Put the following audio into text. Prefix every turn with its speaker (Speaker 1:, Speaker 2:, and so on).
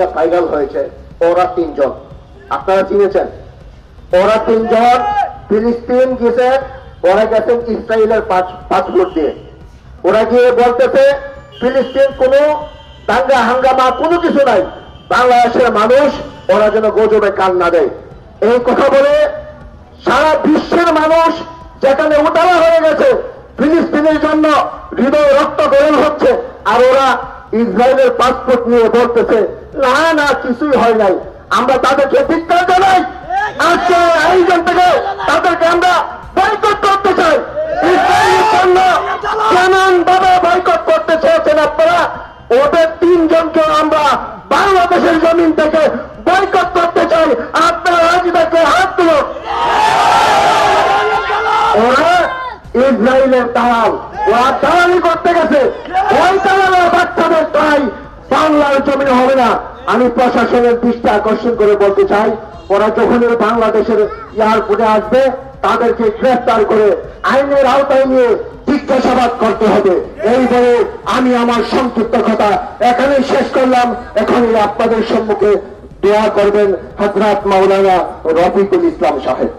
Speaker 1: হয়েছে। ওরা তিনজন। আপনারা চিনেছেন? ওরা তিনজন ফিলিস্তিন গেছে, ওরা গেছেন ইসরায়েলের পাসপোর্ট দিয়ে। ওরা গিয়ে বলতেছে, ফিলিস্তিন দাঙ্গা, হাঙ্গামা কোনো কিছু নাই। বাংলাদেশের মানুষ ওরা যেন গজবে কান না দেয়। এই কথা বলে সারা বিশ্বের মানুষ যেখানে উতালা হয়ে গেছে, ফিলিস্তিনের জন্য হৃদয় রক্ত গরম হচ্ছে। আর ওরা ইসরায়েলের পাসপোর্ট নিয়ে বলতেছে, না না, কিছুই হয় নাই। আমরা তাদেরকে ধিক্কার জানাই। আজকে আয়োজন থেকে তাদেরকে আমরা বয়কট করতে চাই। ইসরায়েলের বয়কট করতে চেয়েছেন আপনারা। ওদের তিনজনকে আমরা বাংলাদেশের জমিন থেকে বয়কট করতে চাই। আপনারা রাজিদাকে হাত তুলুন। ওরা ইসরায়েলের দালাল। ওরা দালালি করতে গেছে। ওই তাই বাংলার জমিনে হবে না। আমি প্রশাসনের দৃষ্টি আকর্ষণ করে বলতে চাই, ওরা যখন বাংলাদেশের এয়ারপোর্টে আসবে, তাদেরকে গ্রেফতার করে আইনের আওতায় নিয়ে জিজ্ঞাসাবাদ করতে হবে। এই বলে আমি আমার সংক্ষিপ্ত কথা এখানেই শেষ করলাম। এখনই আপনাদের সম্মুখে দোয়া করবেন হজরত মাওলানা রফিকুল ইসলাম সাহেব।